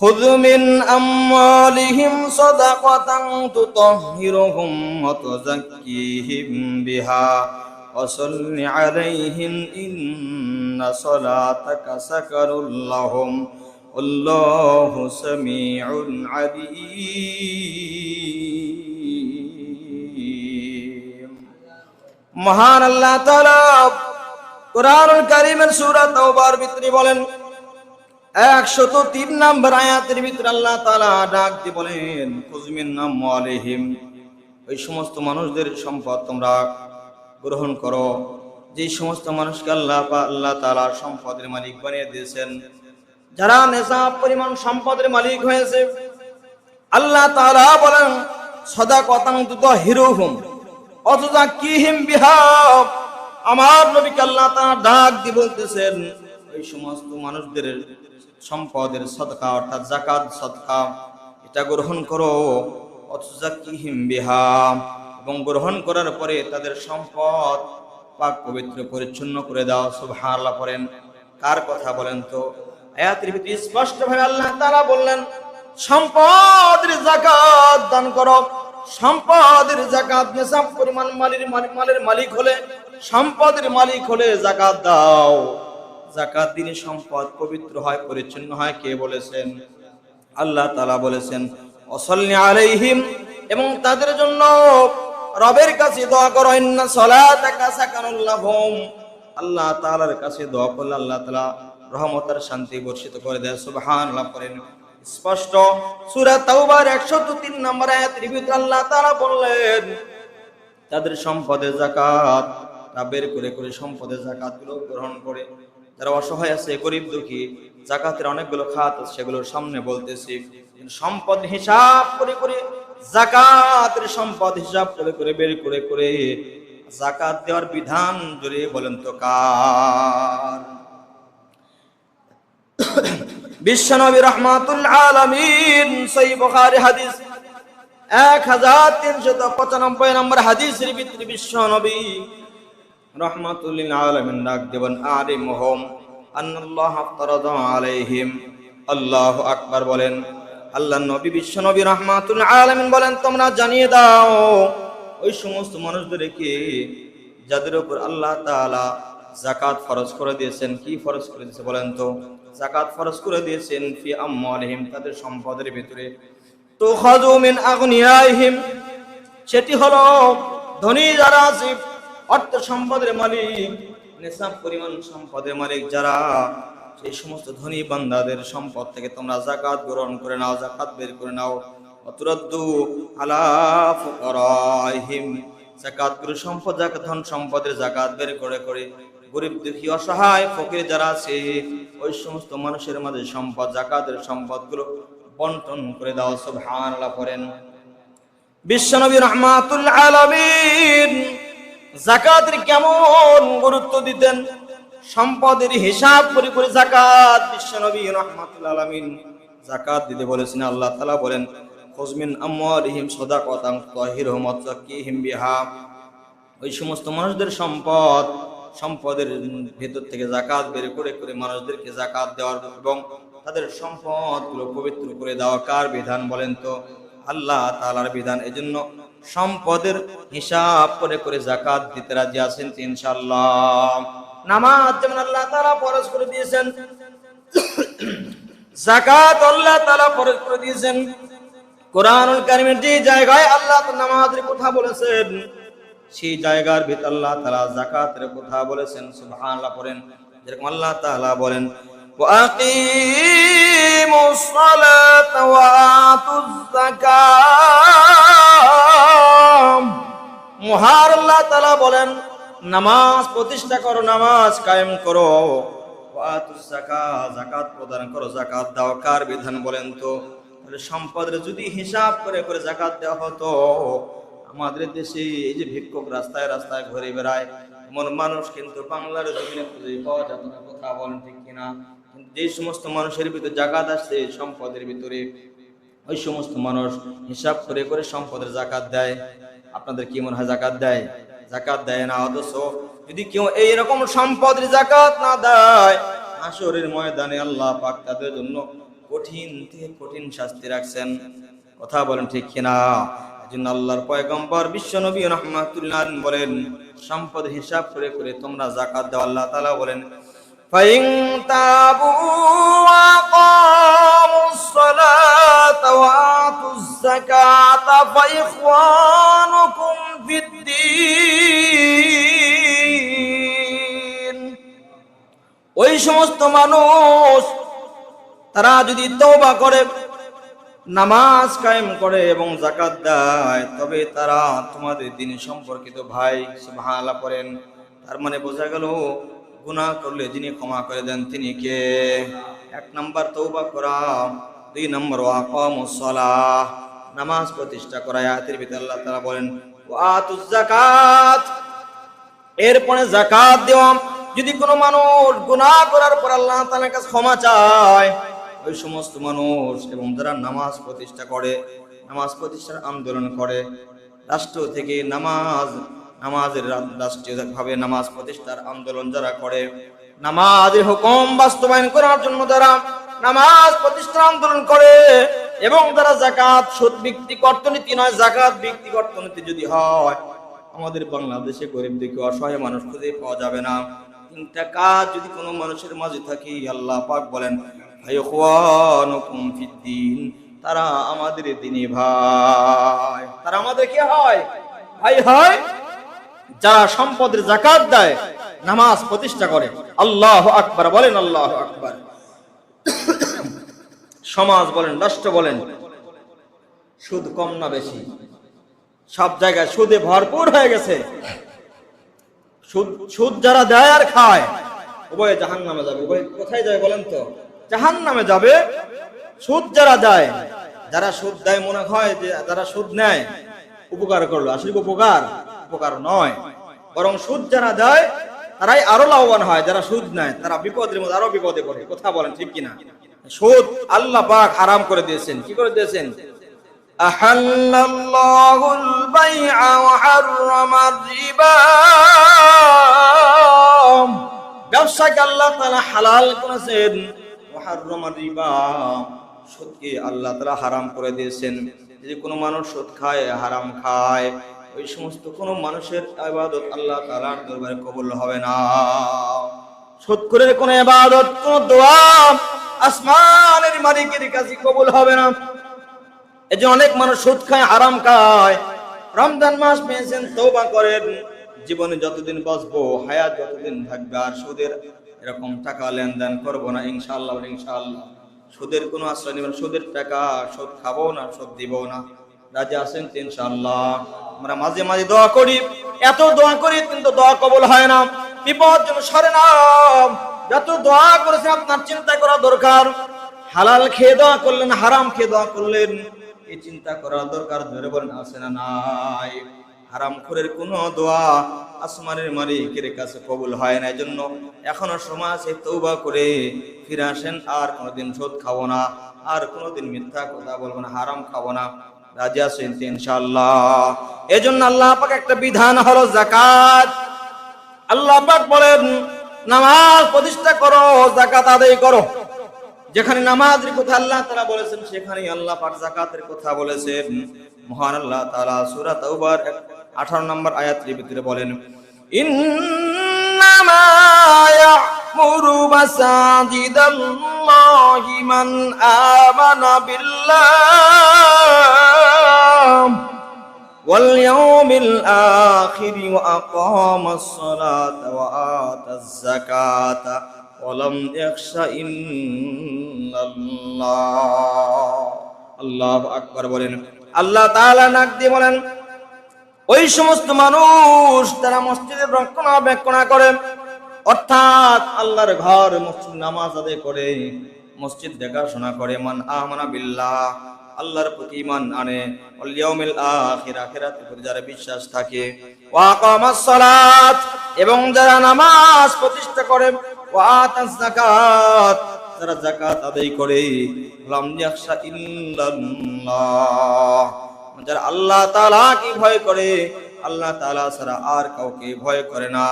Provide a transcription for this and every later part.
خذ من أموالهم صدقة تطهرهم وتزكيهم بها وصل عليهم إن صلاتك سكر لهم والله سميع عليم মহান আল্লাহ তাআলা কোরআনুল কারীমের সূরা তাওবার ভিতরে বলেন একশত তিন নম্বর আয়াতের ভিতরে আল্লাহ তাআলা ডাক দিয়ে বলেন কুজমিন নাম আলাইহিম ওই সমস্ত মানুষদের সম্পদ তোমরা গ্রহণ করো। যে সমস্ত মানুষকে আল্লাহ আল্লাহ তাআলা সম্পদের মালিক বানিয়ে দিয়েছেন, যারা নেশাব পরিমাণ সম্পদের মালিক হয়েছে, আল্লাহ তাআলা বলেন সদা কথাং দুত হিরোহুম অথচ কিহিম বিহাব আমার নবীকে আল্লাহ তাআলা ডাক দিয়ে বলতেছেন ওই সমস্ত মানুষদের সম্পদের সদকা, অর্থাৎ জাকাত সদকা, এটা গ্রহণ করো। বিহাব এবং গ্রহণ করার পরে তাদের সম্পদ পাক পবিত্র, পরিচ্ছন্ন করে দাও। সুবহানাল্লাহ পড়েন। কার কথা বলেন তো? স্পষ্ট ভাবে আল্লাহ তাআলা বললেন, সম্পদের জাকাত দান করো। সম্পদের জাকাত পরিমাণ মালির মালের মালিক হলে, সম্পদের মালিক হলে জাকাত দাও। জাকাত দিনে সম্পদ পবিত্র হয়, পরিচ্ছন্ন হয়। কে বলেছেন? আল্লাহ তাআলা বলেছেন অসল্লি আলাইহিম এবং তাদের জন্য রবের কাছে দোয়া করো, ইন্না সলাতাকা সাকানুল লাহুম আল্লাহ তাআলার কাছে দোয়া করলে আল্লাহ তাআলা রহমতের শান্তি বর্ষিত করে দেয়। সুবহানাল্লাহ করেন স্পষ্ট। সূরা তাওবার 103 নম্বর আয়াতের ভিতরে আল্লাহ তাআলা বললেন, তাদের সম্পদের জাকাত তা বের করে করে সম্পদের জাকাতগুলো গ্রহণ করে। যারা অসহায় আছে, গরিব দুঃখী, জাকাতের অনেকগুলো খাত আছে, সেগুলোর সামনে বলতেছি সম্পদ হিসাব করে করে, জাকাতের সম্পদ হিসাব করে করে, বের করে করে, জাকাত দেওয়ার বিধান জুড়ে বলেন তো কার? বিশ্বনবী রহমাতুল আলামিন সহি বুখারী হাদিস এক হাজার তিনশত পঁচানব্বই নম্বর হাদিসের ভিতরে বিশ্ব নবী রহমাতুল্লিল আলমিন ডাক দেবেন, আরে মোহম আলাইহিম। আল্লাহ আকবার বলেন আল্লাহ নবী বিশ্ব নবী রহমাতুল আলমিন বলেন, তোমরা জানিয়ে দাও, ওই সমস্ত মানুষদেরকে যাদের উপর আল্লাহ তাআলা জাকাত ফরজ করে দিয়েছেন, কি ফরজ করে দিয়েছে বলেন তো? জাকাত ফরজ করে দিয়েছেন ফি আম্মালিহিম তাদের সম্পদের ভিতরে। তো মিন আগনিয়াইহিম, সেটি হলো ধনী যারা অর্থ সম্পদের মালিক নিসাব পরিমাণ সম্পদের মালিক যারা, সেই সমস্ত ধনী বান্দাদের সম্পদ থেকে তোমরা জাকাত গ্রহণ করে নাও জাকাত বের করে নাও। অতুরদ্দু আলা ফুকরাইহিম। জাকাতগুলো সম্পদ জাকাত ধন সম্পদের জাকাত বের করে করে। গরিব, দুঃখী, অসহায়, ফকির যারা আছে, ওই সমস্ত মানুষের মাঝে সম্পদ জাকাতের সম্পদগুলো বন্টন করে দাও, সুবহানাল্লাহ করেন বিশ্বনবী রহমাতুল আলামিন জাকাতের কেমন গুরুত্ব দিতেন? সম্পদের হিসাব করে করে জাকাত বিশ্বনবী রহমাতুল আলামিন জাকাত দিতে বলেছেন। আল্লাহ তালা বলেন খুজমিন আমওয়ালিহিম সাদাকাতান তাহিরহুম ওয়া তাকিহিম বিহা। ওই সমস্ত মানুষদের সম্পদ, সম্পদের ভেতর থেকে জাকাত বের করে করে মানুষদেরকে জাকাত দেওয়ার এবং তাদের সম্পদগুলো পবিত্র করে দেওয়া কার বিধান বলেন তো? আল্লাহ তাআলার বিধান। এজন্য সম্পদের হিসাব করে করে জাকাত দিতে রাজি আছেন তো ইনশাআল্লাহ। নামাজ যেমন আল্লাহ তাআলা ফরজ করে দিয়েছেন জাকাত আল্লাহ তাআলা ফরজ করে দিয়েছেন। কোরআনুল কারিমের যে জায়গায় আল্লাহ নামাজের কথা বলেছেন, সেই জায়গার ভিতর আল্লাহ তাআলা যাকাতের কথা বলেছেন, সুবহানাল্লাহ পড়েন। যেরকম আল্লাহ তাআলা বলেন وأقيموا الصلاة وآتوا الزكاة মহার আল্লাহ তাআলা বলেন নামাজ প্রতিষ্ঠা করো নামাজ কায়েম করো ওয়াতুস যাকাত যাকাত প্রদান করো যাকাত দাও কার বিধান বলেন তো তাহলে সম্পদের যদি হিসাব করে করে যাকাত দেওয়া হতো আমাদের দেশে এই যে ভিক্ষুক রাস্তায় রাস্তায় ঘুরে বেড়ায় এমন মানুষ কিন্তু বাংলার জমিনে খুঁজে পাওয়া যেত না কথা বলেন ঠিক কিনা কিন্তু যে সমস্ত মানুষের ভিতরে জাকাত আসছে সম্পদের ভিতরে ওই সমস্ত মানুষ হিসাব করে করে সম্পদের জাকাত দেয়। আপনাদের কি মনে হয় জাকাত দেয়? জাকাত দেয় না, অথচ যদি কেউ এইরকম সম্পদের জাকাত না দেয় আসরের ময়দানে আল্লাহ পাক তাদের জন্য কঠিন থেকে কঠিন শাস্তি রাখছেন। কথা বলেন ঠিক কিনা? এজন্য আল্লাহর পয়গম্বর বিশ্ব নবী রহমাতুল্লাহ বলেন সম্পদ হিসাব করে করে তোমরা জাকাত দাও, আল্লাহ তালা বলেন فإن تابوا وأقاموا الصلاة وآتوا الزكاة فإخوانكم في الدين ওই সমস্ত মানুষ তারা যদি তওবা করে নামাজ কায়েম করে এবং জাকাত দেয় তবে তারা তোমাদের দিন সম্পর্কিত ভাই সুবহানাল্লাহ পড়েন তার মানে বোঝা গেল গুনাহ করলে যিনি ক্ষমা করে দেন তিনি কে? এক নম্বর তৌবা করা, দুই নম্বর ওয়াকামুস সালাহ, নামাজ প্রতিষ্ঠা করা আয়াতের ভিতরে আল্লাহ তাআলা বলেন যাকাত এরপরে জাকাত দেওয়া, যদি কোনো মানুষ গুনাহ করার পর আল্লাহ তাআলার কাছে ক্ষমা চায়, ওই সমস্ত মানুষ এবং যারা নামাজ প্রতিষ্ঠা করে, নামাজ প্রতিষ্ঠার আন্দোলন করে, রাষ্ট্র থেকে নামাজ নামাজের রাষ্ট্রীয়ভাবে নামাজ প্রতিষ্ঠার আন্দোলন যারা করে, নামাজের হুকুম বাস্তবায়ন করার জন্য যারা নামাজ প্রতিষ্ঠার আন্দোলন করে এবং যারা জাকাত সুদ ভিত্তিক অর্থনীতি নয় জাকাত ভিত্তিক অর্থনীতি যদি হয়, আমাদের বাংলাদেশে গরিব দিকে অসহায় মানুষ খুঁজে পাওয়া যাবে না। তিনটা কাজ যদি কোনো মানুষের মাঝে থাকি, আল্লাহ পাক বলেন তারা আমাদের দিনে ভাই, তারা আমাদের কি হয়? ভাই হয় যারা সম্পদের জাকাত দেয়, নামাজ প্রতিষ্ঠা করে। আল্লাহ আকবার বলেন, আল্লাহ আকবার। সমাজ বলেন, রাষ্ট্র বলেন, সুদ কম না বেশি। সব জায়গায় সুদে ভরপুর হয়ে গেছে। সুদ সুদ যারা দেয় আর খায়, উভয়ে জাহান নামে যাবে। উভয় কোথায় যাবে বলেন তো? জাহান নামে যাবে। সুদ যারা দেয়, যারা সুদ দেয় মনে হয় যে, যারা সুদ নেয়, উপকার করল। আসলে উপকার? উপকার নয় বরং সুদ যারা দেয় তারাই আরো লাভবান হয় যারা সুদ নেয় তারা বিপদের মধ্যে আরো বিপদে পড়ে কথা বলেন ঠিক কিনা সুদ আল্লাহ পাক হারাম করে দিয়েছেন কি করে দিয়েছেন أحل الله البيع وحرم الربا ব্যবসাকে আল্লাহ তাআলা হালাল করেছেন ওয়াহাররামা রিবা সুদকে আল্লাহ তাআলা হারাম করে দিয়েছেন যদি কোনো মানুষ সুদ খায় হারাম খায় ওই সমস্ত কোনো মানুষের ইবাদত আল্লাহ তাআলার দরবারে কবুল হবে না। সুদ করে কোনো ইবাদত, কোনো দোয়া আসমানের মালিকের কাছে কবুল হবে না। এই যে অনেক মানুষ সুদ খায়, হারাম খায়, রমজান মাস পেয়েছেন তৌবা করেন, জীবনে যতদিন বাঁচবো, হায়াত যতদিন থাকবে, আর সুদের এরকম টাকা লেনদেন করব না, ইনশাআল্লাহ ইনশাআল্লাহ। সুদের কোনো আশ্রয় নেবেন সুদের টাকা সুদ খাব না সুদ দিব না। রাজি আছেন তো ইনশাআল্লাহ। আমরা মাঝে মাঝে দোয়া করি। এত দোয়া করি কিন্তু দোয়া কবল হয় না। বিপদ যেন সরে না। যত দোয়া করেছে আপনার চিন্তা করা দরকার। হালাল খেয়ে দোয়া করলেন, হারাম খেয়ে দোয়া করলেন। এই চিন্তা করা দরকার ধরে বলেন, আছে না নাই। হারাম খোরের কোনো দোয়া আসমানের মালিকের কাছে কবুল হয় না। এজন্য এখনও সময় আছে তৌবা করে ফিরে আসেন, আর কোনোদিন সুদ খাব না। আর কোনোদিন মিথ্যা কথা বলব না, হারাম খাব না। রাজি তো ইনশাআল্লাহ। এজন্য আল্লাহ পাক একটা বিধান হলো জাকাত আল্লাহ পাক বলেন, নামাজ প্রতিষ্ঠা করো জাকাত আদায় করো। যেখানে নামাজের কথা আল্লাহ তাআলা বলেছেন সেখানে আল্লাহ পাক যাকাতের কথা বলেছেন। মহান আল্লাহ তাআলা সূরা তাওবার 18 নম্বর আয়াতের ভিতরে বলেন, ইন্নামা ইয়া'মুরু মাসাজিদাল্লাহি মান আমানা বিল্লাহ। واليوم الآخر وأقام الصلاة وآتى الزكاة ولم يخش إلا الله আল্লাহ আকবার বলেন আল্লাহ তাআলা নাক দিয়ে বলেন ওই সমস্ত মানুষ তারা মসজিদের রক্ষণাবেক্ষণা করে অর্থাৎ আল্লাহর ঘর মসজিদ নামাজ আদায় করে মসজিদ দেখাশোনা করে মান আমানা বিল্লাহ আল্লাহর প্রতি ঈমান আনে, ওয়াল ইয়াউমিল আখির, আখিরাতের প্রতি যারা বিশ্বাস থাকে। ওয়া আকামাস সালাত, এবং যারা নামাজ প্রতিষ্ঠা করে, ওয়া আতাস যাকাত, যারা যাকাত আদায় করে, লাম ইয়াখশা ইল্লাল্লাহ। যারা আল্লাহ তাআলা কি ভয় করে, আল্লাহ তাআলা ছাড়া আর কাউকে ভয় করে না।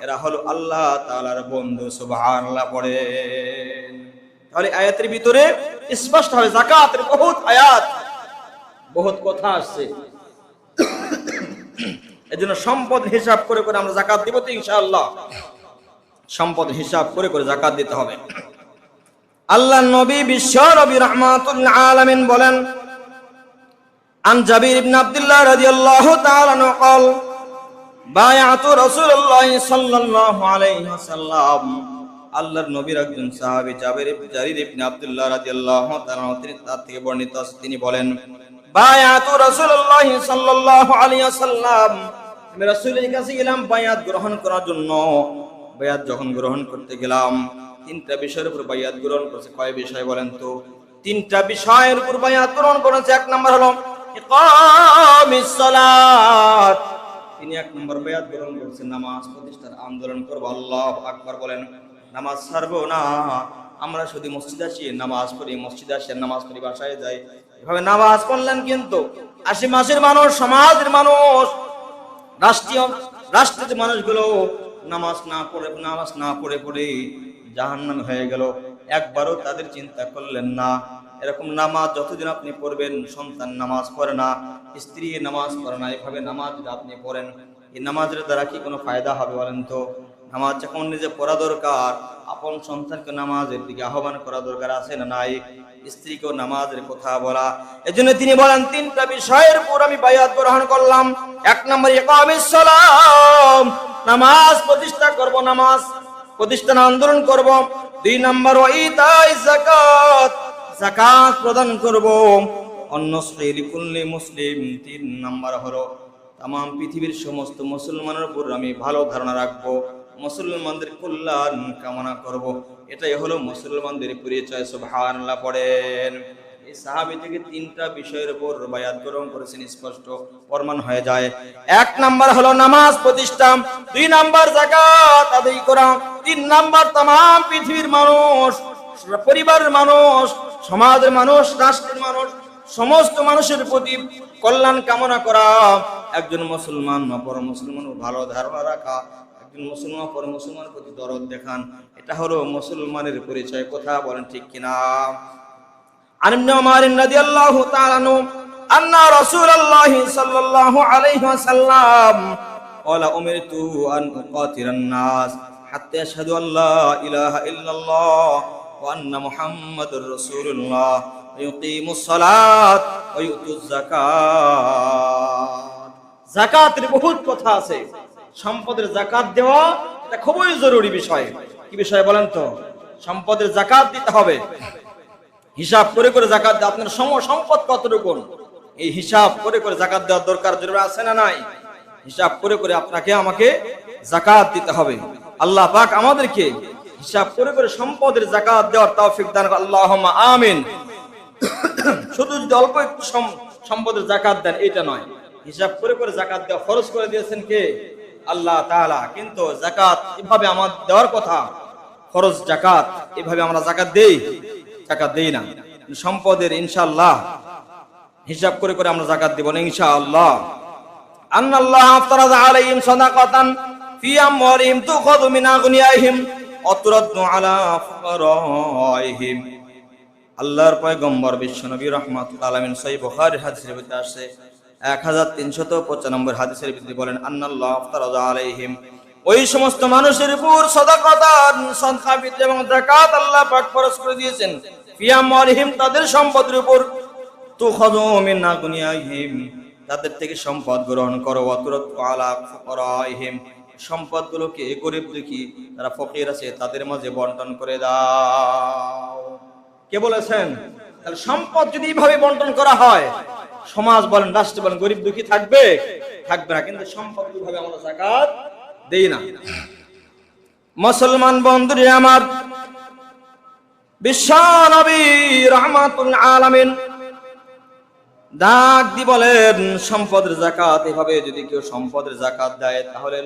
এরা হলো আল্লাহ তাআলার বন্ধু, সুবহানাল্লাহ পড়েন। তাহলে আয়াতের ভিতরে স্পষ্ট হবে জাকাতের বহুত আয়াত, বহুত কথা আসছে। এজন্য সম্পদ হিসাব করে করে আমরা জাকাত দিব তো ইনশাআল্লাহ। সম্পদ হিসাব করে করে জাকাত দিতে হবে। আল্লাহ নবী বিশ্ব রবি রহমাতুল আলামিন বলেন, আন জাবির ইবনে আব্দুল্লাহ রাদিয়াল্লাহু তাআলা নকল বায়াতু রাসূলুল্লাহ সাল্লাল্লাহু আলাইহি ওয়াসাল্লাম। আল্লাহর নবীর একজন সাহাবি জাবের জারির ইবনে আব্দুল্লাহ রাদিয়াল্লাহু তাআলা তিনি তার থেকে বর্ণিত তিনি বলেন, বায়াতু রাসূলুল্লাহ সাল্লাল্লাহু আলাইহি ওয়াসাল্লাম, আমি রাসূলের কাছে গেলাম বায়াত গ্রহণ করার জন্য। বায়াত যখন গ্রহণ করতে গেলাম, তিনটা বিষয়ের উপর বায়াত গ্রহণ করেছে। কয় বিষয় বলেন তো? তিনটা বিষয়ের উপর বায়াত গ্রহণ করেছে। এক নাম্বার হলো, ইকামিস সালাত। তিনি এক নম্বর বায়াত গ্রহণ করেছেন। নামাজ প্রতিষ্ঠার আন্দোলন করব। আল্লাহ আকবার বলেন। নামাজ ছাড়বো না। আমরা শুধু মসজিদ আসি, নামাজ পড়ি, মসজিদ আসি নামাজ পড়ি বাসায় যাই। এভাবে নামাজ পড়লেন কিন্তু আশি মাসের মানুষ, সমাজের মানুষ, রাষ্ট্রীয় রাষ্ট্রের মানুষগুলো নামাজ না পড়ে, নামাজ না পড়ে পড়ে জাহান্নাম হয়ে গেল। একবারও তাদের চিন্তা করলেন না। এরকম নামাজ যতদিন আপনি পড়বেন, সন্তান নামাজ পড়ে না, স্ত্রী নামাজ পড়ে না। এভাবে নামাজ আপনি পড়েন, এই নামাজের দ্বারা কি কোনো ফায়দা হবে বলেন তো? নামাজ যখন নিজে পড়া দরকার, আপন সন্তানকে নামাজের দিকে আহ্বান করা দরকার আছে না নাই? স্ত্রীকেও নামাজের কথা বলা। এজন্য তিনি বলেন, তিনটা বিষয়ের উপর আমি বায়াত গ্রহণ করলাম। এক নম্বর সালাম, নামাজ প্রতিষ্ঠা করব, নামাজ প্রতিষ্ঠান আন্দোলন করব। দুই নম্বর যাকাত যাকাত প্রদান করব। অন্য কুল্লি মুসলিম তিন নম্বর হলো তাম পৃথিবীর সমস্ত মুসলমানের উপর আমি ভালো ধারণা রাখব। মুসলমানদের কল্যাণ কামনা করব। এটাই হলো মুসলমানদের পরিচয়, সুবহানাল্লাহ পড়েন। এই সাহাবী থেকে তিনটা বিষয়ের উপর বায়াত গ্রহণ করেছেন, স্পষ্ট প্রমাণ হয়ে যায়। এক নাম্বার হলো নামাজ প্রতিষ্ঠা, দুই নাম্বার যাকাত আদায় করা, তিন নাম্বার তাম পৃথিবীর মানুষ, পরিবারের মানুষ, সমাজের মানুষ, রাষ্ট্রের মানুষ, সমস্ত মানুষের প্রতি কল্যাণ কামনা করা। একজন মুসলমান, অপর মুসলমান ভালো ধারণা রাখা একজন মুসলমান পরে মুসলমানের প্রতি দরদ দেখান, এটা হলো মুসলমানের পরিচয়, কথা বলেন ঠিক কিনা? আনিমারিন রাজি আল্লাহ তালানু আন্না রসুল আল্লাহ আলাইহি উমিরতু আন উকাতিরান নাস হাত্তা আল্লা ইলাহা ইল্লাল্লাহ ওয়া আন্না মুহাম্মাদুর রাসূলুল্লাহ সালাত ওয়া যাকাত। যাকাতের বহুত কথা আছে। সম্পদের জাকাত দেওয়া, এটা খুবই জরুরি বিষয়। কি বিষয় বলেন তো? সম্পদের জাকাত দিতে হবে। হিসাব করে করে জাকাত আপনার সম সম্পদ কতটুকু এই হিসাব করে করে জাকাত দেওয়ার দরকার জরুরি আছে না নাই? হিসাব করে করে আপনাকে আমাকে জাকাত দিতে হবে। আল্লাহ পাক আমাদেরকে হিসাব করে করে সম্পদের জাকাত দেওয়ার তৌফিক দান আল্লাহ আমিন। শুধু যদি অল্প একটু সম্পদের জাকাত দেন, এটা নয়। হিসাব করে করে জাকাত দেওয়া খরচ করে দিয়েছেন কে? আল্লাহ তাআলা, কিন্তু জাকাত এভাবে আমার দেওয়ার কথা খরচ জাকাত এভাবে আমরা জাকাত দেই? জাকাত দেই না। সম্পদের ইনশাআল্লাহ, হিসাব করে করে আমরা জাকাত দেব না ইনশাআল্লাহ। আন আল্লাহ আলাইহিম সাদাকাতান ফি আমওয়ালিহিম তুখাযু আগনিয়াহিম অতুরাদ্দু আলা ফুকারাইহিম। আল্লাহর পয়গম্বর বিশ্বনবী রহমাতুল আলমিন সহি বুখারী হাদিসের ভিতরে আসছে এক হাজার তিনশত পঁচানব্বই হাদিসের ভিতরে বলেন, আন্নাল্লাহ আলাইহিম। ওই সমস্ত মানুষের উপর সদাকতান সদকা বিদ্যা এবং যাকাত আল্লাহ পাক ফরজ করে দিয়েছেন। ফিয়াম তাদের সম্পদের উপর। তুখাযু মিন আগনিয়াহিম তাদের থেকে সম্পদ গ্রহণ করো। অতুরত আলা ফুকারাইহিম, সম্পদগুলোকে গরিব দুঃখী, যারা ফকির আছে, তাদের মাঝে বন্টন করে দাও। কে বলেছেন? তাহলে সম্পদ যদি এইভাবে বন্টন করা হয় সমাজ বলেন, রাষ্ট্র বলেন, গরিব দুঃখী থাকবে থাকবে না। কিন্তু সম্পদ কীভাবে আমরা জাকাত দেই না? মুসলমান বন্ধুরে আমার সম্পদের জাকাত এভাবে যদি কেউ সম্পদের জাকাত দেয়, তাহলে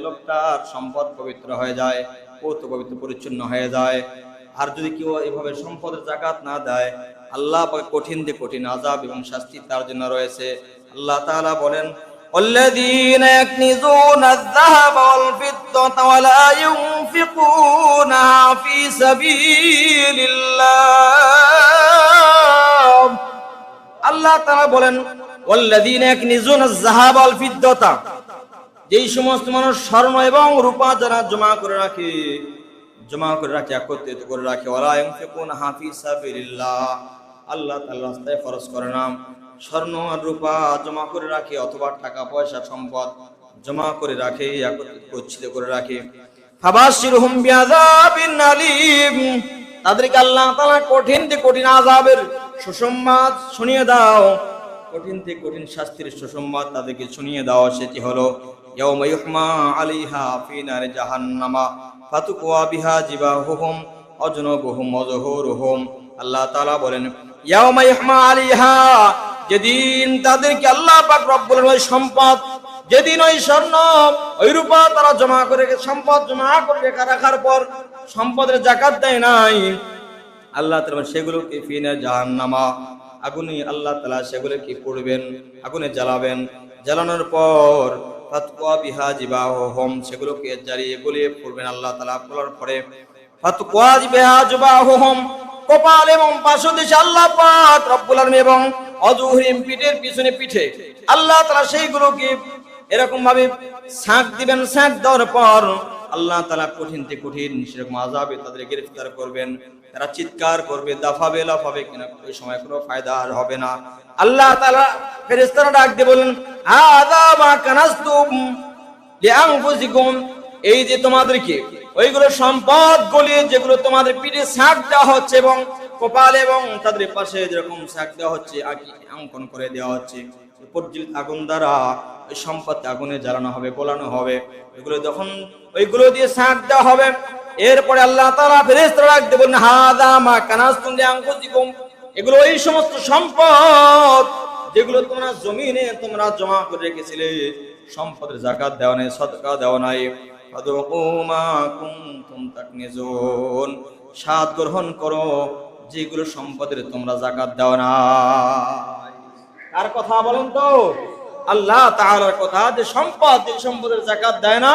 সম্পদ পবিত্র হয়ে যায় পবিত্র পরিচ্ছন্ন হয়ে যায়। আর যদি কেউ এভাবে সম্পদের জাকাত না দেয় আল্লাহ পাক কঠিন দিয়ে কঠিন আজাব এবং শাস্তি তার জন্য রয়েছে আল্লাহ তাআলা বলেন والذين يكنزون الذهب والفضة ولا ينفقونها في سبيل الله আল্লাহ তারা বলেন ওয়াল্লাযীনা ইয়াকনিজুনা আয-যাহাব ওয়াল ফিদ্দাতা যেই সমস্ত মানুষ স্বর্ণ এবং রূপা যারা জমা করে রাখে জমা করে রাখে একত্রিত করে রাখে ওয়ালা ইউনফিকুনা ফি সাবিলিল্লাহ আল্লাহ তাআলা রাস্তায় খরচ করে না। স্বর্ণ আর রূপা জমা করে রাখে অথবা টাকা পয়সা সম্পদ জমা করে রাখে, একত্রিত করে রাখে। তাদেরকে আল্লাহ তাআলা কঠিন থেকে কঠিন আযাবের সুসংবাদ শুনিয়ে দাও। কঠিন থেকে কঠিন শাস্তির সুসংবাদ তাদেরকে শুনিয়ে দাও, সেটি হলো আল্লাহ তাআলা বলেন যেদিন তাদেরকে আল্লাহ ওই সম্পদ, যেদিন ওই স্বর্ণ, ওই রূপা তারা জমা করে সম্পদ জমা করে রেখে রাখার পর সম্পদের জাকাত দেয় নাই, আল্লাহ সেগুলোকে ফিনে জাহান্নামা। আগুনে আল্লাহ তালা সেগুলোকে পড়বেন, আগুনে জ্বালাবেন। জ্বালানোর পর ফাতকুয়া বিহা জিবাহম সেগুলোকে জ্বালিয়ে গলিয়ে পড়বেন আল্লাহ তালা পড়ার পরে। ফাতকুয়া বিহা জিবাহম কপাল এবং পার্শ্বদেশে আল্লাহ পাক রব্বুল আলামিন এবং অজুহরিম পিঠের পিছনে পিঠে আল্লাহ তালা সেইগুলোকে এরকম ভাবে শাঁক দিবেন শাঁক দেওয়ার পর আল্লাহ তালা কঠিন থেকে কঠিন সেরকম আজাবে তাদের গ্রেফতার করবেন। তারা চিৎকার করবে, দাফাবে, লাফাবে কিনা ওই সময় কোনো ফায়দা আর হবে না। আল্লাহ তালা ফেরেস্তারা ডাক দিয়ে বললেন হাদা মা কানাস্তুম এই যে তোমাদেরকে ওইগুলো সম্পদ গলিয়ে যেগুলো তোমাদের পিঠে শাক দেওয়া হচ্ছে এবং কপাল এবং তাদের পাশে যেরকম শাক দেওয়া হচ্ছে আঁকি অঙ্কন করে দেওয়া হচ্ছে। পর্যিত আগুন দ্বারা ওই সম্পদ আগুনে জ্বালানো হবে, গোলানো হবে। এগুলো যখন, ওইগুলো দিয়ে শাক দেওয়া হবে, এরপরে আল্লাহ তাআলা ফেরেশতারা রাখতে বলেন হাদা মা কানাস্তুম লিআনফুসিকুম। এগুলো ওই সমস্ত সম্পদ যেগুলো তোমরা জমিনে তোমরা জমা করে রেখেছিলে। সম্পদের জাকাত দেওয়া নাই, সদকা দেওয়া নাই। গ্রহণ করো, যেগুলো সম্পদের তোমরা জাকাত নাই। কার কথা বলেন তো? আল্লাহ কথা, যে সম্পদ, যে সম্পদের জাকাত দেয় না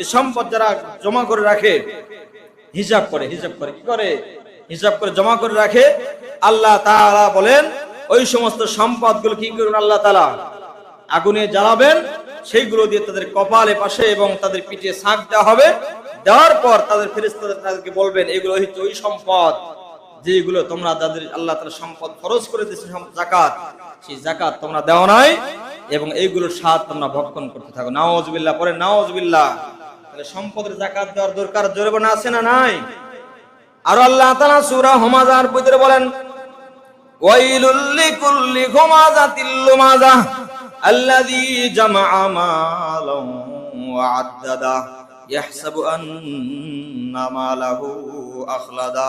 এই সম্পদ যারা জমা করে রাখে হিসাব করে হিসাব করে, কি করে? হিসাব করে জমা করে রাখে। আল্লাহ বলেন, ওই সমস্ত সম্পদগুলো কি করবেন আল্লাহ তাআলা? আগুনে জ্বালাবেন সেইগুলো দিয়ে তাদের কপালে, পাশে এবং তাদের পিঠে শাঁখ দেওয়া হবে। দেওয়ার পর তাদের ফেরেশতাদের তাদেরকে বলবেন, এগুলো হচ্ছে ওই সম্পদ যেগুলো তোমরা তাদের আল্লাহ তাআলা সম্পদ খরচ করে দিয়েছে জাকাত সেই জাকাত তোমরা দেওয়া নাই এবং এইগুলোর স্বাদ তোমরা ভক্ষণ করতে থাকো। নাওয়াজবিল্লাহ পরে নাওয়াজবিল্লাহ তাহলে সম্পদের জাকাত দেওয়ার দরকার জোরবানা আছে না নাই? আর আল্লাহ তাআলা সূরা হুমাজার ভিতরে বলেন, ওয়াইলুল লিকুল্লি হুমাজাতিল লুমাজা। জামাআ মালান ওয়া আদ্দাদা, ইয়াহসাবু আন্না মালাহু আখলাদা।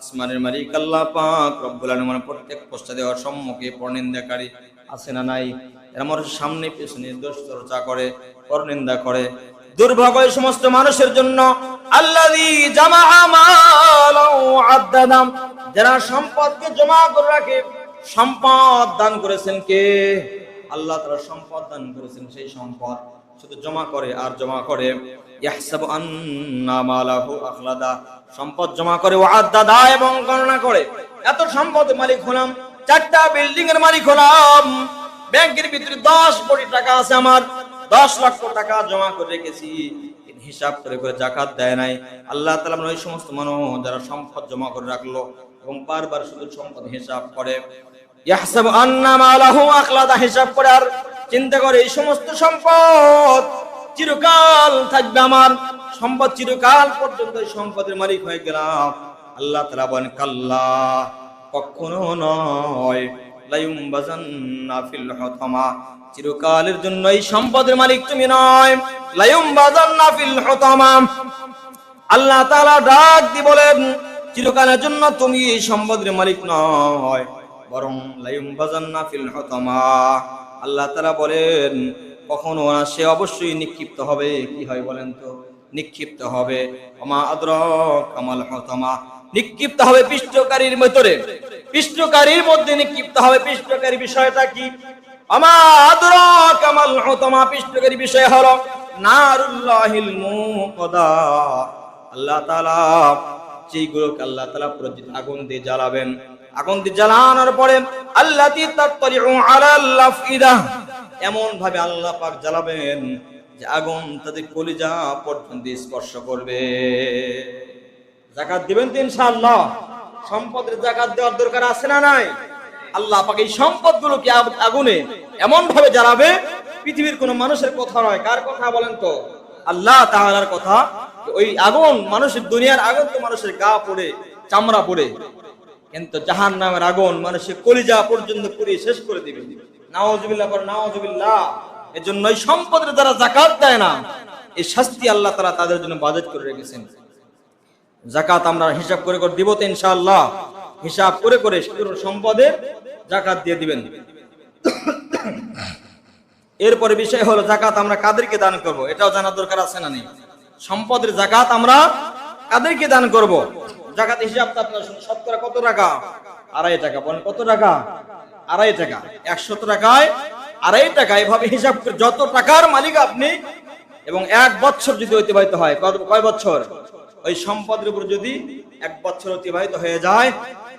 আসমানের মালিক আল্লাহ পাক রব্বুল আলামিন প্রত্যেক পোস্টা দেওয়ার সম্মুখে পরনিন্দাকারী আছে না নাই? এরা সামনে পেছনে দোষ চর্চা করে, পরনিন্দা করে। দুর্ভাগ্য এই সমস্ত মানুষের জন্য। ওয়া যারা সম্পদকে জমা করে রাখে, সম্পদ দান করেছেন কে? আল্লাহ তারা সম্পদ দান করেছেন, সেই সম্পদ শুধু জমা করে আর জমা করে সম্পদ জমা করে এবং গণনা করে। এত সম্পদ মালিক হলাম, চারটা বিল্ডিং এর মালিক হলাম। ব্যাংকের ভিতরে দশ কোটি টাকা আছে আমার, দশ লক্ষ টাকা জমা করে রেখেছি। হিসাব করে করে জাকাত দেয় নাই। আল্লাহ তালা ওই সমস্ত মানুষ যারা সম্পদ জমা করে রাখল এবং বারবার শুধু সম্পদ হিসাব করে ইয়াহসাবু আন্না মালাহু আখলাদা, হিসাব করে আর চিন্তা করে, এই সমস্ত সম্পদ চিরকাল থাকবে আমার। সম্পদ চিরকাল পর্যন্ত এই সম্পদের মালিক হয়ে গেলাম। আল্লাহ তাআলা বলেন, কাল্লা, কখনো নয়। লায়ুম বাজান্না ফিল হুতামা, চিরকালের জন্য এই সম্পদের মালিক তুমি নয়। লায়ুম বাজান্না ফিল হুতামা। আল্লাহ তাআলা ডাক দি বলেন, চিরকালের জন্য তুমি এই সম্পদের মালিক নয়। বরং হতমা। আল্লাহ তাআলা বলেন, কখনো না, সে অবশ্যই নিক্ষিপ্ত হবে। কি হয় বলেন তো? নিক্ষিপ্ত হবে। আমা আদ্র কামাল হতমা। নিক্ষিপ্ত হবে পৃষ্ঠকারীর ভিতরে। পৃষ্ঠকারীর মধ্যে নিক্ষিপ্ত হবে পৃষ্ঠকারী বিষয়টা কি? আমা আদরাকা মাল হুতামা। পৃষ্ঠকারী বিষয় হলো, নারুল্লাহিল আল্লাহ আল্লাহ আগুন দিয়ে জ্বালাবেন। আগুন দিয়ে জ্বালানোর পরে আল্লাহ তাত্তালিউ আলাল আফইদা এমন ভাবে আল্লাহ পাক জ্বালাবেন যে আগুন তাদের কলিজা পর্যন্ত স্পর্শ করবে। জাকাত দিবেন তো ইনশাআল্লাহ? সম্পদের জাকাত দেওয়ার দরকার আছে না নাই? আল্লাহ পাক এই সম্পদগুলোকে আগ- আগুনে এমন ভাবে জ্বালাবে? পৃথিবীর কোন মানুষের কথা নয়। কার কথা বলেন তো? আল্লাহ তাআলার কথা। ওই আগুন মানুষের, দুনিয়ার আগুন তো মানুষের গা পড়ে, চামড়া পড়ে। কিন্তু জাহান নামের আগুন মানুষের কলিজা পর্যন্ত পুড়িয়ে শেষ করে দিবে। নাওজুবিল্লাহ পর নাওজুবিল্লাহ এর জন্য এই সম্পদের যারা জাকাত দেয় না। এই শাস্তি আল্লাহ তারা তাদের জন্য বাজেট করে রেখেছেন। জাকাত আমরা হিসাব করে করে দিব তো ইনশাআল্লাহ। হিসাব করে করে সম্পদের জাকাত দিয়ে দিবেন। এরপরে বিষয় হলো জাকাত আমরা কাদেরকে দান করব? এটাও জানার দরকার আছে না নেই? সম্পদের জাকাত আমরা কাদেরকে দান করব? জাকাত হিসাব তো আপনার শতকরা কত টাকা? আড়াই টাকা বলেন কত টাকা? আড়াই টাকা, একশত টাকায়, আড়াই টাকা এভাবে হিসাব যত টাকার মালিক আপনি, এবং এক বছর যদি অতিবাহিত হয় কয় বছর? ওই সম্পদের উপর যদি এক বছর অতিবাহিত হয়ে যায়,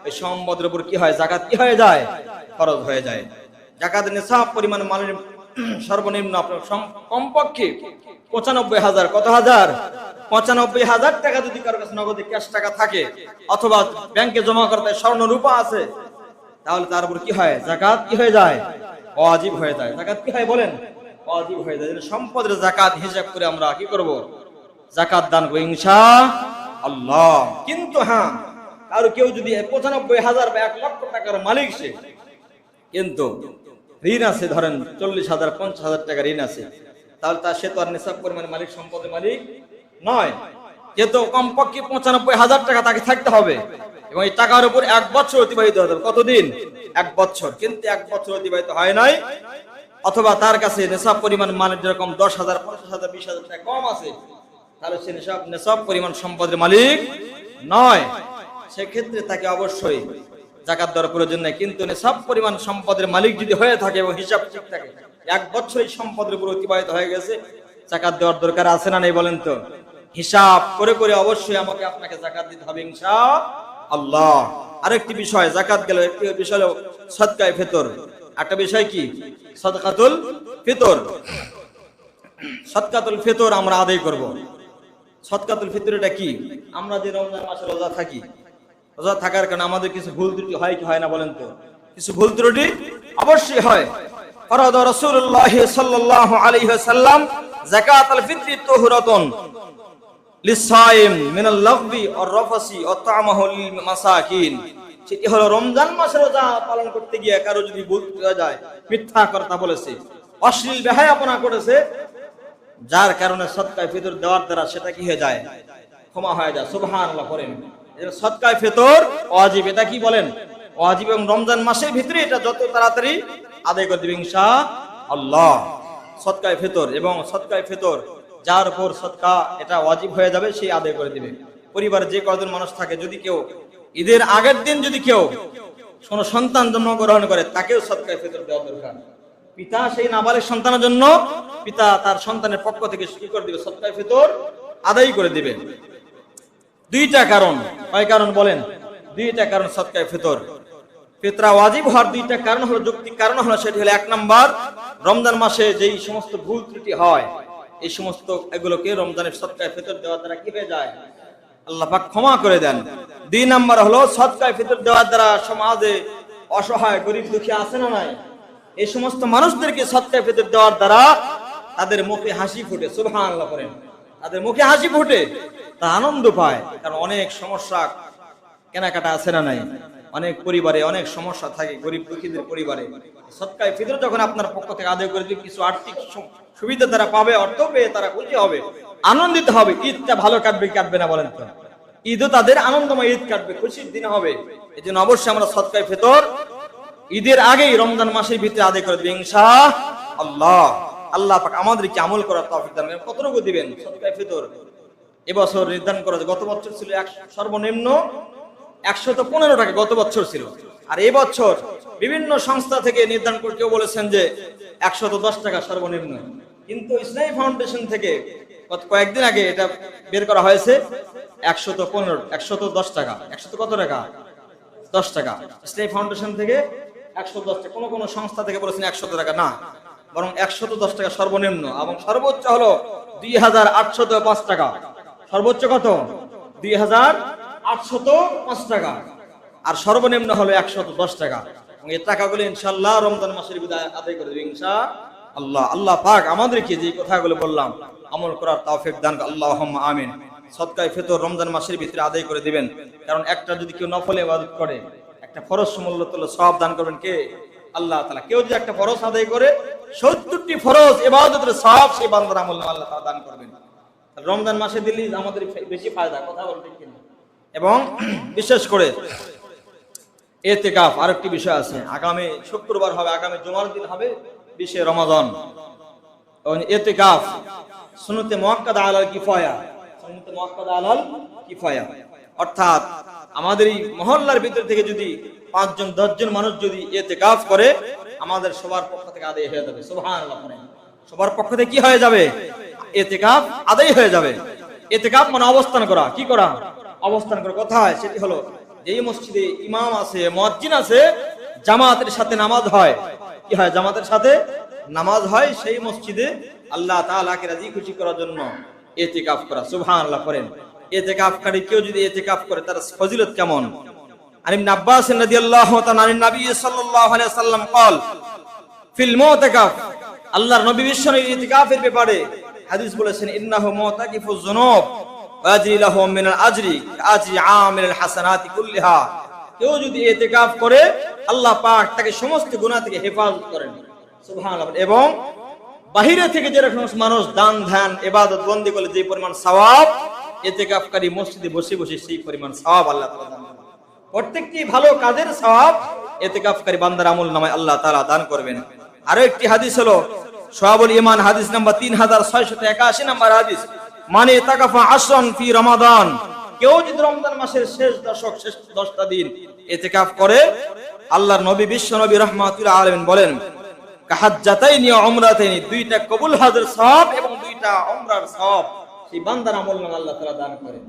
ওই সম্পদের উপর কি হয়? জাকাত কি হয়ে যায়? খরচ হয়ে যায়। জাকাত নিসাব পরিমাণ মালের সর্বনিম্ন আপনার কমপক্ষে পঁচানব্বই হাজার। কত হাজার? পঁচানব্বই হাজার টাকা যদি কারও কাছে নগদে ক্যাশ টাকা থাকে অথবা ব্যাংকে জমা করতে স্বর্ণ রূপা আছে, তাহলে তার উপর কি হয়? জাকাত কি হয়ে যায়? অজীব হয়ে যায়। জাকাত কি হয় বলেন? অজীব হয়ে যায়। সম্পদের জাকাত হিসাব করে আমরা কি করব? জাকাত দান করব ইনশা আল্লাহ। কিন্তু হ্যাঁ কারও কেউ যদি পঁচানব্বই হাজার বা এক লক্ষ টাকার মালিক সে, কিন্তু ঋণ আছে, ধরেন চল্লিশ হাজার, পঞ্চাশ হাজার টাকা ঋণ আছে। তাহলে তার সে তো আর নিসাব পরিমাণে মালিক, সম্পদের মালিক নয়। যেহেতু কমপক্ষে পঁচানব্বই হাজার টাকা তাকে থাকতে হবে। এবং এই টাকার উপর এক বছর অতিবাহিত হতে হবে। কতদিন? এক বছর। কিন্তু এক বছর অতিবাহিত হয় নাই। অথবা তার কাছে নেশাব পরিমাণ মানের যেরকম দশ হাজার, পঞ্চাশ হাজার, বিশ হাজার টাকা কম আছে, তাহলে সে নেশাব নেশাব পরিমাণ সম্পদের মালিক নয়। সেক্ষেত্রে তাকে অবশ্যই জাকাত দেওয়ার প্রয়োজন নেই। কিন্তু সব পরিমাণ সম্পদের মালিক যদি হয়ে থাকে এবং হিসাব ঠিক থাকে, এক বছর এই সম্পদের উপর অতিবাহিত হয়ে গেছে, জাকাত দেওয়ার দরকার আছে না নেই বলেন তো? হিসাব করে করে অবশ্যই আমাকে আপনাকে জাকাত দিতে হবে ইনশা আল্লাহ আরেকটি বিষয়, জাকাত গেল একটি বিষয় হলো সদকায় ফেতর। একটা বিষয় কি? সদকাতুল ফিতর। সদকাতুল ফিতর আমরা আদায় করব। সদকাতুল ফিতর এটা কি? আমরা যে রমজান মাসে রোজা থাকি রোজা থাকার কারণে আমাদের কিছু ভুল ত্রুটি হয় কি হয় না বলেন তো? কিছু ভুল ত্রুটি অবশ্যই হয়। ফরদ রাসূলুল্লাহ সাল্লাল্লাহু আলাইহি ওয়াসাল্লাম যাকাতুল ফিতরি তুহরাতুন লিসাইম মিনাল লাগবি ওয়ার রাফসি ওয়া তা'মাহু লিল মাসাকিন সেটি হলো রমজান মাসে রোজা পালন করতে গিয়ে কারও যদি ভুল যায়, মিথ্যা কথা বলেছে, অশ্লীল বেহায়াপনা করেছে, যার কারণে সৎকায় ফিতর দেওয়ার দ্বারা সেটা কি হয়ে যায়? ক্ষমা হয়ে যায়। সুবহানাল্লাহ করেন সৎকায় ফেতর ওয়াজিব, এটা কি বলেন? ওয়াজিব এবং রমজান মাসের ভিতরে এটা যত তাড়াতাড়ি আদায় করে দিবে ইনশা আল্লাহ সৎকায় ফেতর এবং সৎকায় ফেতর, যার উপর সৎকা এটা ওয়াজিব হয়ে যাবে, সেই আদায় করে দিবে। পরিবারে যে কজন মানুষ থাকে, যদি কেউ ঈদের আগের দিন যদি কেউ কোনো সন্তান জন্মগ্রহণ করে, তাকেও সৎকায় ফেতর দেওয়া দরকার। পিতা সেই নাবালের সন্তানের জন্য পিতা তার সন্তানের পক্ষ থেকে কি করে দিবে? সৎকায় ফেতর আদায় করে দিবে। দুইটা কারণ। কয় কারণ বলেন? দুইটা কারণ সৎকায় ফিতর। ফিতরা ওয়াজিব হওয়ার দুইটা কারণ হলো যৌক্তিক কারণ হলো, সেটি হলো এক নাম্বার, রমজান মাসে যেই সমস্ত ভুল ত্রুটি হয়, এই সমস্ত এগুলোকে রমজানের সৎকায় ফিতর দেওয়ার দ্বারা কি হয়ে যায়? আল্লাহ পাক ক্ষমা করে দেন। দুই নাম্বার হলো, সৎকায় ফিতর দেওয়ার দ্বারা সমাজে অসহায়, গরিব দুঃখী আছে না নাই? এই সমস্ত মানুষদেরকে সৎকায় ফিতর দেওয়ার দ্বারা তাদের মুখে হাসি ফুটে। সুবহানাল্লাহ করেন তাদের মুখে হাসি ফুটে তা আনন্দ পায়, কারণ অনেক সমস্যা কেনাকাটা আছে না নাই? অনেক পরিবারে অনেক সমস্যা থাকে গরিব দুঃখীদের পরিবারে। সৎকায় ফিতর যখন আপনার পক্ষ থেকে আদায় করে কিছু আর্থিক সুবিধা তারা পাবে, অর্থ পেয়ে তারা খুশি হবে, আনন্দিত হবে, ঈদটা ভালো কাটবে কাটবে না বলেন তো? ঈদও তাদের আনন্দময় ঈদ কাটবে, খুশির দিন হবে। এই জন্য অবশ্যই আমরা সৎকায় ফিতর ঈদের আগেই রমজান মাসের ভিতরে আদায় করে দিবে ইনশা আল্লাহ আল্লাহ পাক আমাদেরকে আমল করার তৌফিক দান করেন। কতটুকু দিবেন? সৎকায় ফিতর। এবছর নির্ধারণ করা গত বছর ছিল সর্বনিম্ন একশত পনেরো টাকা গত বছর ছিল। আর এই বছর বিভিন্ন সংস্থা থেকে নির্ধারণ করে কেউ বলেছেন যে একশত দশ টাকা সর্বনিম্ন। কিন্তু ইসলামী ফাউন্ডেশন থেকে গত কয়েকদিন আগে এটা বের করা হয়েছে একশত পনেরো, একশত দশ টাকা। একশত কত টাকা? দশ টাকা। ইসলামী ফাউন্ডেশন থেকে একশো দশ টাকা। কোনো কোনো সংস্থা থেকে বলেছেন একশত টাকা। না। বরং একশত দশ টাকা সর্বনিম্ন এবং সর্বোচ্চ হলো দুই হাজার আটশত পাঁচ টাকা। সর্বোচ্চ কত? দুই হাজার আটশত পাঁচ টাকা। আর সর্বনিম্ন হলো একশত দশ টাকা। এই টাকাগুলো ইনশাল্লাহ রমজান মাসের বিদায় আদায় করে দেবে ইনশা আল্লাহ আল্লাহ পাক আমাদেরকে যে কথাগুলো বললাম, আমল করার তাওফিক দান আল্লাহ আমিন। সদকায় ফেতর রমজান মাসের ভিতরে আদায় করে দিবেন। কারণ একটা যদি কেউ নফলে ইবাদত করে, একটা ফরজ মূল্য তুলে সব দান করবেন কে? আল্লাহ তাআলা। কেউ যদি একটা ফরজ আদায় করে সত্তরটি ফরজ ইবাদতের সব সেই বান্দার আমল আল্লাহ দান করবেন। রমজান মাসে দিলে আমাদের বেশি ফায়দা, কথা বলতে এবং বিশেষ করে এতেকাফ আরেকটি বিষয় আছে, আগামী শুক্রবার হবে, আগামী জুমার দিন হবে বিশে রমাদান। এবং এতেকাফ সুনতে মুআক্কাদা আলাল কিফায়া সুনতে মুআক্কাদা আলাল কিফায়া। অর্থাৎ আমাদের এই মহল্লার ভিতর থেকে যদি পাঁচজন, দশজন মানুষ যদি এতে কাজ করে, আমাদের সবার পক্ষ থেকে আদায় হয়ে যাবে। সবার পক্ষ থেকে কি হয়ে যাবে? এতেকাফ আদায় হয়ে যাবে। এতেকাফ মানে অবস্থান করা। কি করা? অবস্থান করা। কোথায়? সেটি হলো, যেই মসজিদে ইমাম আছে মসজিদ আছে, জামাতের সাথে নামাজ হয়। কি হয়? জামাতের সাথে নামাজ হয় সেই মসজিদে আল্লাহ তাআলাকে রাজি খুশি করার জন্য এতেকাফ করা। সুবহানাল্লাহ করেন এতেকাফকারী কেউ যদি এতেকাফ করে তার ফজিলত কেমন عن ابن عباس رضي الله تعالى عن النبي صلى الله عليه وسلم قال ফিল মুতাকাফ আল্লাহর নবী বিশ্বনবী ইতিকাফের ব্যাপারে হাদিস বলেছেন ইন্নাহু মুতাকিফু যুনুব ওয়াজি লাহু মিনাল আজরি আজরি আমিল হাসানাতি কুল্লিহা কেউ যদি ইতিকাফ করে আল্লাহ পাক তাকে সমস্ত গুনাহ থেকে হেফাজত করেন সুবহানাল্লাহ এবং বাহিরে থেকে যেরকম মানুষ দান ধ্যান ইবাদত বন্দি করলে যে পরিমাণ সওয়াব ইতিকাফকারী মসজিদে বসে বসে সেই পরিমাণ সওয়াব আল্লাহ প্রত্যেকটি ভালো কাজের সওয়াব এতেকাফকারী বান্দার আমল নামায় আল্লাহ তাআলা দান করবেন। আরও একটি হাদিস হলো সোহাবুল ইমান হাদিস নাম্বার তিন হাজার ছয়শত একাশি নাম্বার হাদিস মানে তাকাফা আসরন ফি রমাদান। কেউ যদি রমজান মাসের শেষ দশক শেষ দশটা দিন এতেকাফ করে আল্লাহর নবী বিশ্ব নবী রহমাতুল্লাহ আলমিন বলেন কাহাজ্জাতাইনি অমরাতাইনি দুইটা কবুল হাজের সব এবং দুইটা অমরার সব সেই বান্দার আমল নামা আল্লাহ তাআলা দান করেন।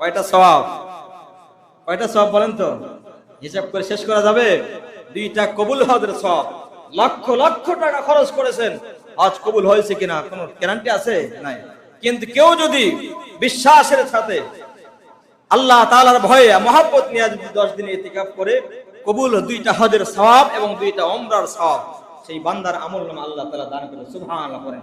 কয়টা সওয়াব? কয়টা সব বলেন তো? হিসাব করে শেষ করা যাবে? দুইটা কবুল হজের সব লক্ষ লক্ষ টাকা খরচ করেছেন। আজ কবুল হয়েছে কিনা কোনো গ্যারান্টি আছে? নাই। কিন্তু কেউ যদি বিশ্বাসের সাথে আল্লাহ তাআলার ভয়ে মহাব্বত নিয়ে যদি দশ দিন ইতিকাফ করে, কবুল দুইটা হজের সওয়াব এবং দুইটা ওমরার সওয়াব, সেই বান্দার আমল নামা আল্লাহ তাআলা দান করে, সুবহানাল্লাহ করেন